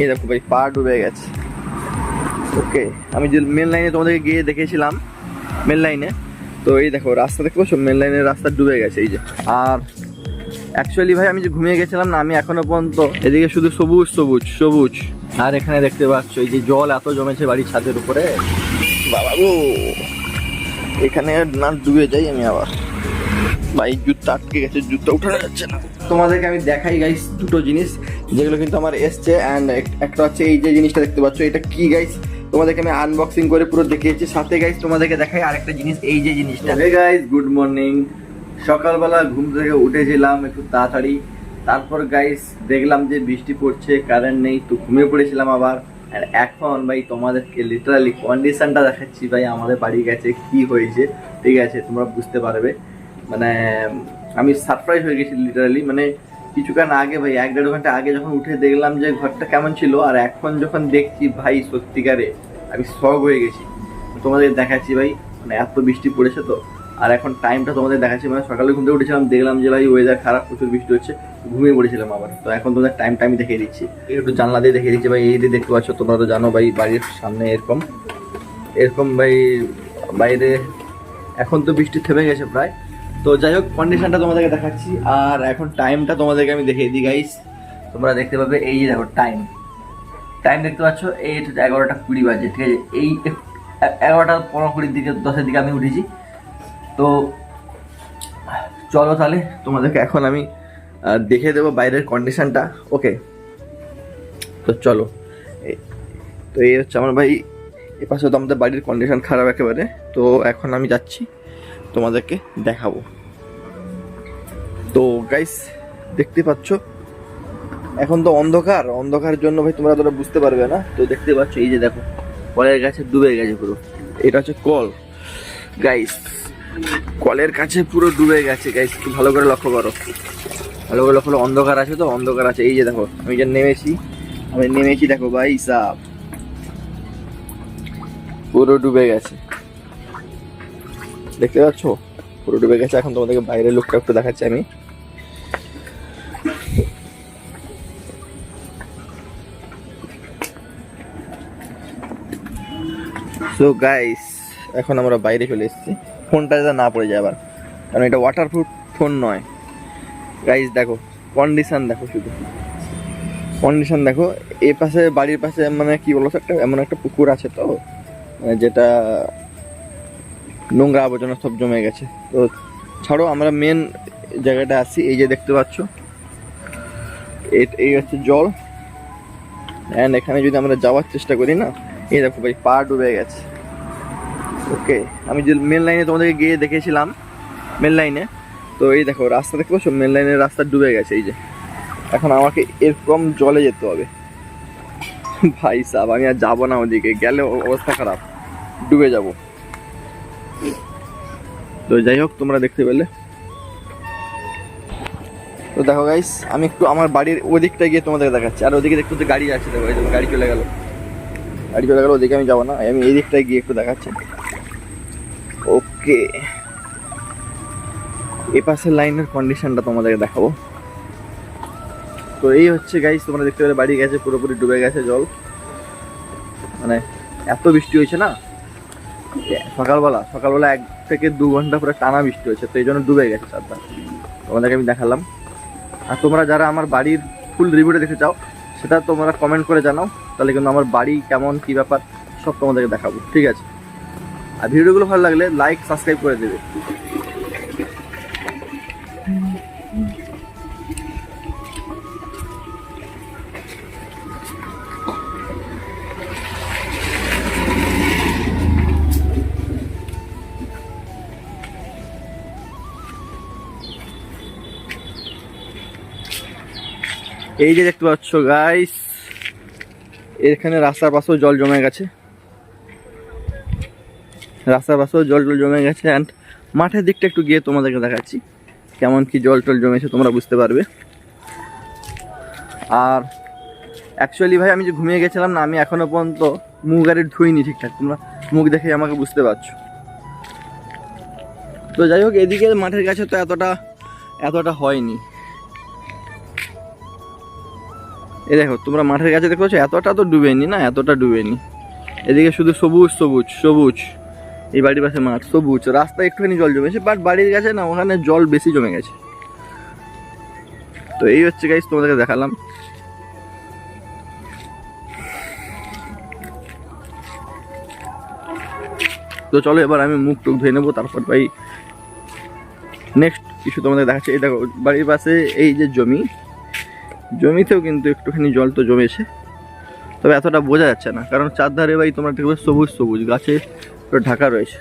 এই দেখো ভাই, পা ডুবে গেছে। ওকে আমি যে মেন লাইনে তোমাদেরকে গিয়ে দেখেছিলাম মেন লাইনে তো এই দেখো, রাস্তা দেখতে পাচ্ছ? মেন লাইনের রাস্তা ডুবে গেছে, এই যে। আর অ্যাকচুয়ালি ভাই, আমি যে ঘুমিয়ে গেছিলাম না, আমি এখনও পর্যন্ত, এদিকে শুধু সবুজ সবুজ সবুজ। আর এখানে দেখতে পাচ্ছ, এই যে জল এত জমেছে বাড়ির ছাদের উপরে। বাবা গো এখানে না ডুবে যাই আমি আবার। ভাই জুতো আটকে গেছে জুতো উঠানো যাচ্ছে না। তোমাদেরকে আমি দেখাই গাইস দুটো জিনিস যেগুলো কিন্তু আমার এসছে অ্যান্ড একটা হচ্ছে এই যে জিনিসটা দেখতে পাচ্ছ এটা কি গাইস তোমাদেরকে আমি আনবক্সিং করে পুরো দেখিয়েছি। সাথে গাইস তোমাদেরকে দেখাই আরেকটা জিনিস এই যে জিনিসটা। হে গাইস গুড মর্নিং সকালবেলা ঘুম থেকে উঠেছিলাম একটু তাড়াতাড়ি। তারপর গাইস দেখলাম যে বৃষ্টি পড়ছে কারেন্ট নেই তো ঘুমিয়ে পড়েছিলাম আবার। আর এখন ভাই তোমাদেরকে লিটারালি কন্ডিশনটা দেখাচ্ছি ভাই আমাদের বাড়ি গেছে কি হয়েছে ঠিক আছে তোমরা বুঝতে পারবে। মানে আমি সারপ্রাইজ হয়ে গেছি লিটারালি মানে কিছুক্ষণ আগে ভাই, এক দেড় ঘণ্টা আগে যখন উঠে দেখলাম যে ঘরটা কেমন ছিল, আর এখন যখন দেখছি ভাই সত্যিকারে, আমি শখ হয়ে গেছি। তোমাদের দেখাচ্ছি ভাই মানে এত বৃষ্টি পড়েছে তো, আর এখন টাইমটা তোমাদের দেখাচ্ছি। মানে সকালে ঘুম থেকে উঠেছিলাম, দেখলাম যে ভাই ওয়েদার খারাপ, প্রচুর বৃষ্টি হচ্ছে, ঘুমিয়ে পড়েছিলাম আবার। তো এখন তোমাদের টাইম টাইম দেখিয়ে দিচ্ছি। একটু জানলা দিয়ে দেখিয়ে দিচ্ছি ভাই, এই দিয়ে দেখতে পাচ্ছ, তোমরা তো জানো ভাই, বাড়ির সামনে এরকম। এরকম ভাই, বাইরে, এখন তো বৃষ্টি থেমে গেছে প্রায়। তো যাই হোক কন্ডিশনটা তোমাদেরকে দেখাচ্ছি, আর এখন টাইমটা তোমাদেরকে আমি দেখিয়ে দিই গাইস তোমরা দেখতে পাবে এই যে দেখো টাইম টাইম দেখতে পাচ্ছ, এই এগারোটা কুড়ি বাজে, ঠিক আছে? এই এগারোটা পনেরো কুড়ির দিকে, দশের দিকে আমি উঠেছি। তো চলো তাহলে, তোমাদেরকে এখন আমি দেখে দেবো বাইরের কন্ডিশনটা ওকে তো চলো। তো এই হচ্ছে আমার ভাই এ পাশে তো আমাদের বাড়ির কন্ডিশন খারাপ একেবারে। তো এখন আমি যাচ্ছি। তোমাদেরকে দেখাবো। তো গাইস দেখতে পাচ্ছ? এখন তো অন্ধকার। অন্ধকারের জন্য ভাই তোমরা তোরা বুঝতে পারবে না। তো দেখতে পাচ্ছ, এই যে দেখো, কলের কাছে ডুবে গেছে পুরো। এটা হচ্ছে কল। গাইস কলের কাছে পুরো ডুবে গেছে। গাইস একটু ভালো করে লক্ষ্য করো। ভালো করে লক্ষ্য করো, অন্ধকার আছে তো? অন্ধকার আছে। এই যে দেখো, আমি যে নেমেছি, আমি নেমেছি দেখো ভাই সাপ পুরো ডুবে গেছে। দেখতে পাচ্ছ? পুরো ডুবে গেছে। এখন তোমাদেরকে বাইরের লোকটা একটু দেখাচ্ছি আমি। সো গাইস এখন আমরা বাইরে চলে এসেছি। ফোনটা যাতে না পড়ে যায় আবার। কারণ এটা ওয়াটারপ্রুফ ফোন নয়। গাইস দেখো কন্ডিশন দেখো শুধু। কন্ডিশন দেখো, এ পাশে, বাড়ির পাশে মানে কি বলতো একটা, এমন একটা পুকুর আছে তো? মানে যেটা নোংরা আবর্জনা সব জমে গেছে। তো ছাড়ো, আমরা মেন জায়গাটা আসি এই যে দেখতে পাচ্ছ। এই হচ্ছে জল। অ্যান্ড এখানে যদি আমরা যাওয়ার চেষ্টা করি না, এই দেখো ভাই পা ডুবে গেছে। ওকে আমি যে মেন লাইনে তোমাদেরকে গিয়ে দেখেছিলাম মেন লাইনে তো এই দেখো, রাস্তা দেখতে পাচ্ছ? মেন লাইনের রাস্তা ডুবে গেছে, এই যে। এখন আমাকে এরকম জলে যেতে হবে। ভাই সাহেব আমি আর যাব না ওদিকে, গেলে অবস্থা খারাপ। ডুবে যাব। তো যাই হোক, তোমরা দেখতে পেলে। তো দেখো গাইস আমি একটু আমার বাড়ির ওদিকটা গিয়ে তোমাদের দেখাচ্ছি। আর ওদিকে দেখতে গাড়ি আছে দেখো গাড়ি চলে গেল। গাড়ি চলে গেল, ওদিকে আমি যাব না। আমি এই দিকটায় গিয়ে একটু দেখাচ্ছি। ওকে এ পাশের লাইনের কন্ডিশনটা তোমাদেরকে দেখাবো। তো এই হচ্ছে গাইস তোমরা দেখতে পেলে, বাড়ি গেছে, পুরোপুরি ডুবে গেছে জল। মানে এত বৃষ্টি হয়েছে না? সকালবেলা সকালবেলা এক থেকে দু ঘণ্টা পুরো টানা বৃষ্টি হয়েছে, তো এই জন্য ডুবে গেছে চারটা তোমাদেরকে আমি দেখালাম। আর তোমরা যারা আমার বাড়ির ফুল রিভিউটা দেখতে চাও, সেটা তোমরা কমেন্ট করে জানাও, তাহলে কিন্তু আমার বাড়ি কেমন, কি ব্যাপার, সব তোমাদেরকে দেখাবো, ঠিক আছে? আর ভিডিওগুলো ভালো লাগলে লাইক সাবস্ক্রাইব করে দেবে। এই যে দেখতে পাচ্ছ গাইস এখানে রাস্তার পাশেও জল জমে গেছে। রাস্তার পাশেও জল টল জমে গেছে অ্যান্ড মাঠের দিকটা একটু গিয়ে তোমাদেরকে দেখাচ্ছি, কেমন কি জল টল জমেছে তোমরা বুঝতে পারবে। আর অ্যাকচুয়ালি ভাই, আমি যে ঘুমিয়ে গেছিলাম না, আমি এখনও পর্যন্ত মুখ গাড়ি ধুইনি ঠিকঠাক, তোমরা মুখ দেখে আমাকে বুঝতে পারছ। তো যাই হোক, এদিকে মাঠের কাছে তো এতটা এতটা হয়নি। এই দেখো, তোমরা মাঠের কাছে দেখতে পাচ্ছ, এতটা তো ডুবেনি না? এতটা ডুবেনি। এদিকে শুধু সবুজ সবুজ সবুজ। এই বাড়ির পাশে মাঠ, সবুজ। রাস্তায় একটুখানি জল জমেছে বাট বাড়ির কাছে না, ওখানে জল বেশি জমে গেছে। তো এই হচ্ছে গাইস তোমাদেরকে দেখালাম। তো চলো এবার আমি মুখ টুক ধুয়ে নেব, তারপর ভাই নেক্সট কিছু তোমাদের দেখাচ্ছে। এই দেখো, বাড়ির পাশে এই যে জমি জমিতেও কিন্তু একটুখানি জল তো জমেছে। তবে এতটা বোঝা যাচ্ছে না, কারণ চারধারে ভাই তোমরা দেখবে সবুজ সবুজ, গাছে ঢাকা রয়েছে।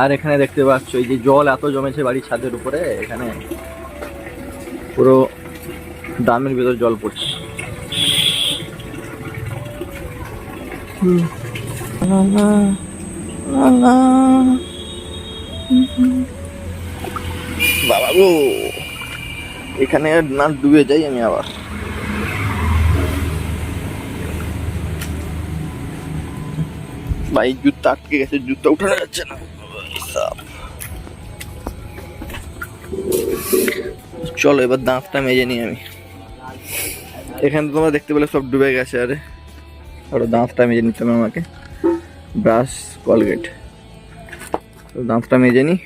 আর এখানে দেখতে পাচ্ছ, এই যে জল এত জমেছে বাড়ির ছাদের উপরে, এখানে পুরো ড্রামের ভিতর জল পড়ছে। বাবা গো! এখানে না ডুবে যাই আমি আবার। ভাই জুতা আটকে গেছে জুতা উঠানো যাচ্ছে না। চলো, এবার দাঁতটা মেজে নিই আমি। এখানে তোমরা দেখতে পেলে সব ডুবে গেছে, আরে। আর দাঁতটা মেজে নিতে হবে আমাকে। Brush, Colgate. দাঁতটা মেজে নিই।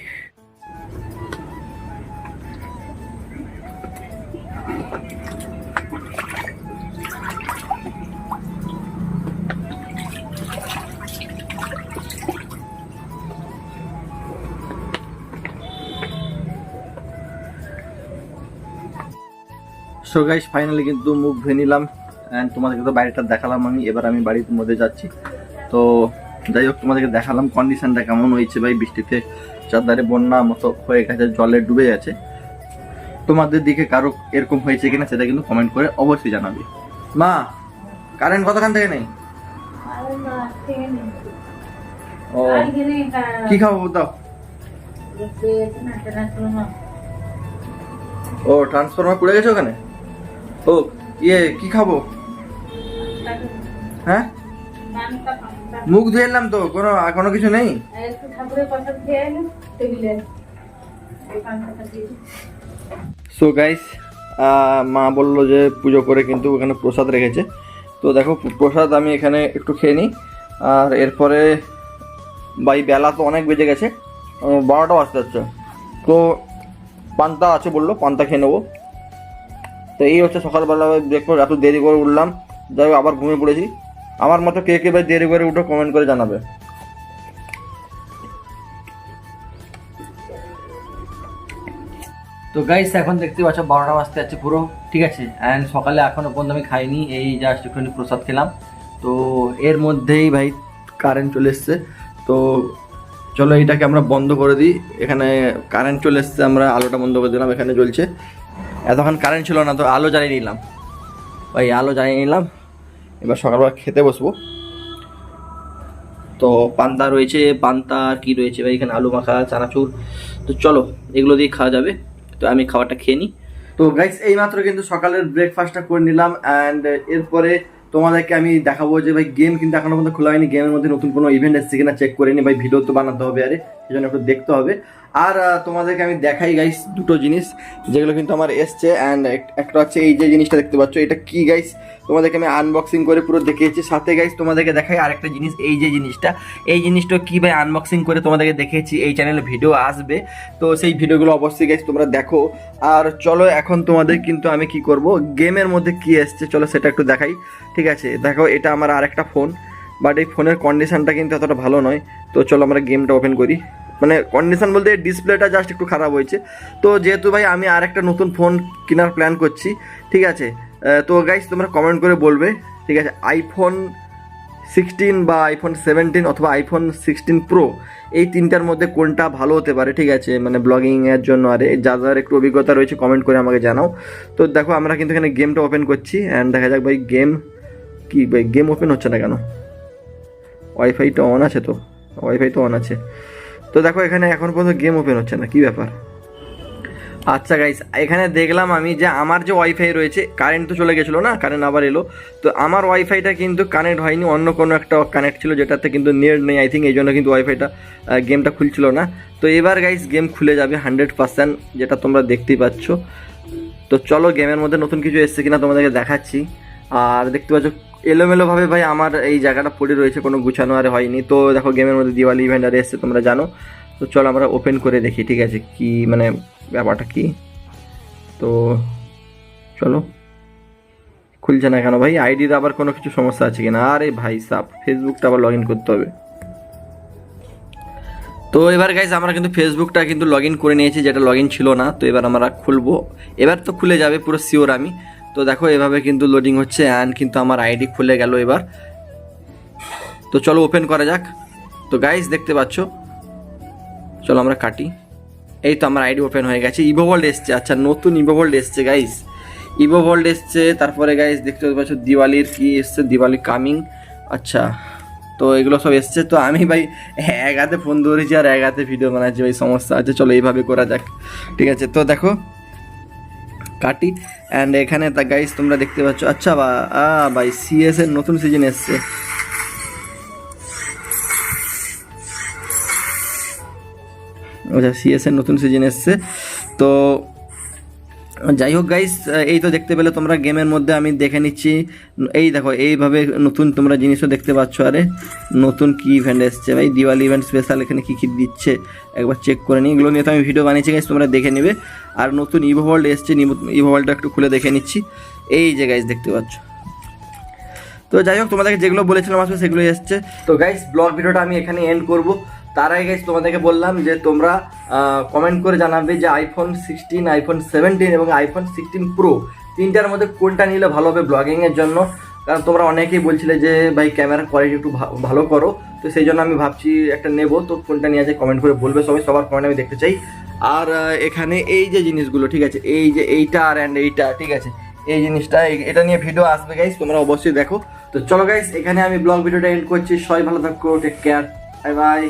সো গাইস ফাইনালি কিন্তু মুখ ধুয়ে নিলাম অ্যান্ড তোমাদেরকে তো বাড়িটা দেখালাম আমি, এবার আমি বাড়ির মধ্যে যাচ্ছি। তো যাই হোক, তোমাদেরকে দেখালাম কন্ডিশনটা কেমন হয়েছে ভাই, বৃষ্টিতে চারধারে বন্যা মতো হয়ে গেছে, জলে ডুবে গেছে। তোমাদের দিকে কারও এরকম হয়েছে কিনা সেটা কিন্তু কমেন্ট করে অবশ্যই জানাবে। মা কারেন্ট কতখান থেকে নেই? ও, কি খাব দাও ও ট্রান্সফরমার পড়ে গেছে ওখানে? ও ইয়ে কি খাব? হ্যাঁ? মুখ ধুয়ে এলাম তো কোনো কোনো কিছু নেই? সো গাইস মা বলল যে পুজো করে কিন্তু ওখানে প্রসাদ রেখেছে। তো দেখো প্রসাদ আমি এখানে একটু খেয়ে নিই। আর এরপরে বাই বেলা তো অনেক বেজে গেছে। আহ, বারোটা বাজতে যাচ্ছে। তো পান্তা আছে বলল পান্তা খেয়ে নেব। তো এই হচ্ছে সকালবেলা ব্রেকফাস্ট এত দেরি করে উঠলাম। যাই হোক, আবার ঘুমিয়ে পড়েছি। আমার মতো কে কে ভাই দেরি করে উঠে কমেন্ট করে জানাবে। তো গাইস এখন দেখতে পাচ্ছ বারোটা বাজতে যাচ্ছে পুরো, ঠিক আছে? অ্যান্ড সকালে এখনও পর্যন্ত আমি খাইনি, এই জাস্ট একটুখানি প্রসাদ খেলাম। তো এর মধ্যেই ভাই কারেন্ট চলে এসছে। তো চলো এটাকে আমরা বন্ধ করে দিই। এখানে কারেন্ট চলে এসছে, আমরা আলোটা বন্ধ করে দিলাম, এখানে জ্বলছে। এতক্ষণ কারেন্ট ছিল না, তো আলো জ্বালিয়ে নিলাম। ভাই আলো জ্বালিয়ে নিলাম। এবার সকালবেলা খেতে বসবো। তো পান্তা রয়েছে, পান্তা আর কি রয়েছে? ভাই এখানে আলু মাখা, চানাচুর। তো চলো, এগুলো দিয়ে খাওয়া যাবে। তো আমি খাবারটা খেয়ে নিই। তো গাইস এই মাত্র কিন্তু সকালের ব্রেকফাস্টটা করে নিলাম। অ্যান্ড এরপরে তোমাদেরকে আমি দেখাবো যে ভাই গেম কিন্তু এখনও পর্যন্ত খোলা হয়নি। গেমের মধ্যে নতুন কোনো ইভেন্ট এসেছে কিনা চেক করে নি ভাই ভিডিও তো বানাতে হবে আরে। সেজন্য একটু দেখতে হবে। আর তোমাদেরকে আমি দেখাই গাইস দুটো জিনিস, যেগুলো কিন্তু আমার এসছে অ্যান্ড একটা হচ্ছে এই যে জিনিসটা দেখতে পাচ্ছ, এটা কি গাইস তোমাদেরকে আমি আনবক্সিং করে পুরো দেখিয়েছি। সাথে গাইস তোমাদেরকে দেখাই আরেকটা জিনিস, এই যে জিনিসটা। এই জিনিসটা কী, ভাই আনবক্সিং করে তোমাদেরকে দেখিয়েছি, এই চ্যানেলে ভিডিও আসবে। তো সেই ভিডিওগুলো অবশ্যই গাইস তোমরা দেখো। আর চলো, এখন তোমাদের কিন্তু আমি কি করব? গেমের মধ্যে কি এসছে, চলো সেটা একটু দেখাই। ঠিক আছে, দেখো, এটা আমার আরেকটা ফোন বাট এই ফোনের কন্ডিশনটা কিন্তু এতটা ভালো নয়। তো চলো আমরা গেমটা ওপেন করি। মানে কন্ডিশন বলতে ডিসপ্লেটা জাস্ট একটু খারাপ হয়েছে। তো যেহেতু ভাই আমি আর একটা নতুন ফোন কেনার প্ল্যান করছি, ঠিক আছে? তো গাইস তোমরা কমেন্ট করে বলবে, ঠিক আছে? আইফোন সিক্সটিন বা আইফোন সেভেন্টিন অথবা আইফোন সিক্সটিন প্রো এই তিনটার মধ্যে কোনটা ভালো হতে পারে, ঠিক আছে? মানে ব্লগিংয়ের জন্য, আর এই যাদের একটু অভিজ্ঞতা রয়েছে কমেন্ট করে আমাকে জানাও। তো দেখো, আমরা কিন্তু এখানে গেমটা ওপেন করছি অ্যান্ড দেখা যাক ভাই গেম কি ভাই গেম ওপেন হচ্ছে না কেন? ওয়াইফাইটা অন আছে তো? ওয়াইফাই তো অন আছে। তো দেখো, এখানে এখন পর্যন্ত গেম ওপেন হচ্ছে না, কি ব্যাপার? আচ্ছা গাইস এখানে দেখলাম আমি যে আমার যে ওয়াইফাই রয়েছে কারেন্ট তো চলে গেছিল না কারেন্ট আবার এলো। তো আমার ওয়াইফাইটা কিন্তু কানেক্ট হয়নি, অন্য কোনো একটা কানেক্ট ছিল যেটাতে কিন্তু নেট নেই আই থিঙ্ক এই জন্য কিন্তু ওয়াইফাইটা গেমটা খুলছিল না। তো এবার গাইস গেম খুলে যাবে হান্ড্রেড পার্সেন্ট যেটা তোমরা দেখতেই পাচ্ছ। তো চলো গেমের মধ্যে নতুন কিছু এসছে কিনা তোমাদেরকে দেখাচ্ছি। আর দেখতে পাচ্ছ এলোমেলোভাবে ভাই আমার এই জায়গাটা পড়ে রয়েছে, কোনো গুছানো আর হয়নি। তো দেখো গেমের মধ্যে দিওয়ালি ইভেন্ট আর এসছে, তোমরা জানো। তো চলো আমরা ওপেন করে দেখি, ঠিক আছে? কি মানে ব্যাপারটা কি? তো চলো। খুলছে না কেন ভাই? আইডির আবার কোনো কিছু সমস্যা আছে কিনা? আরে ভাই সাপ ফেসবুকটা আবার লগ ইন করতে হবে। তো এবার গাইজ আমরা কিন্তু ফেসবুকটা কিন্তু লগ ইন করে নিয়েছি, যেটা লগ ইন ছিল না। তো এবার আমরা খুলবো। এবার তো খুলে যাবে, পুরো শিওর আমি। তো দেখো, এভাবে কিন্তু লোডিং হচ্ছে অ্যান্ড কিন্তু আমার আইডি খুলে গেল এবার। তো চলো ওপেন করা যাক। তো গাইজ দেখতে পাচ্ছ? চলো আমরা কাটি। এই তো আমার আইডি ওপেন হয়ে গেছে। ইভো ওয়ার্ল্ড এসছে। আচ্ছা নতুন ইভো ওয়ার্ল্ড এসছে গাইজ ইভো ওয়ার্ল্ড এসছে, তারপরে গাইজ দেখতে পাচ্ছ দিওয়ালির কি এসছে? দিওয়ালি কামিং আচ্ছা তো এগুলো সব এসছে। তো আমি ভাই এক হাতে ফোন ধরেছি আর এক হাতে ভিডিও বানাচ্ছি, ভাই, সমস্যা আছে। চলো এইভাবে করা যাক। ঠিক আছে, তো দেখো কাটি। অ্যান্ড এখানে তা গাইস তোমরা দেখতে পাচ্ছ আচ্ছা বা, আ ভাই সিএস এর নতুন সিজন এসছে। আচ্ছা সিএস এর নতুন সিজন এসছে। তো যাই হোক গাইস এই তো দেখতে পেলে তোমরা গেমের মধ্যে আমি দেখে নিচ্ছি। এই দেখো, এইভাবে নতুন তোমরা জিনিসও দেখতে পাচ্ছ। আরে, নতুন কি ইভেন্ট এসছে ভাই? দিওয়ালি ইভেন্ট স্পেশাল এখানে কী কী দিচ্ছে? একবার চেক করে নিই। এগুলো নিয়ে তো আমি ভিডিও বানিয়েছি গাইস তোমরা দেখে নেবে। আর নতুন ইভো ওয়ার্ল্ড এসছে ইভো ওয়ার্ল্ডটা একটু খুলে দেখে নিচ্ছি। এই যে গাইস দেখতে পাচ্ছ। তো যাই হোক তোমাদেরকে যেগুলো বলেছিলাম আসবে সেগুলো এসছে। তো গাইস ব্লগ ভিডিওটা আমি এখানে এন্ড করব। তার আগে তোমাদেরকে বললাম যে তোমরা কমেন্ট করে জানাবে যে আইফোন সিক্সটিন আইফোন সেভেন্টিন এবং আইফোন সিক্সটিন প্রো তিনটার মধ্যে কোনটা নিলে ভালো হবে ব্লগিংয়ের জন্য। কারণ তোমরা অনেকেই বলছিলে যে, ভাই ক্যামেরার কোয়ালিটি একটু ভালো করো। তো সেই জন্য আমি ভাবছি একটা নেব। তো কোনটা নিয়ে আছে কমেন্ট করে বলবে সবাই, সবার কমেন্ট আমি দেখতে চাই। আর এখানে এই যে জিনিসগুলো, ঠিক আছে? এই যে এইটা আর অ্যান্ড এইটা, ঠিক আছে? এই জিনিসটা এটা নিয়ে ভিডিও আসবে গাইস তোমরা অবশ্যই দেখো। তো চলো গাইস এখানে আমি ব্লগ ভিডিওটা এন্ড করছি। সবাই ভালো থাকো টেক কেয়ার বাই বাই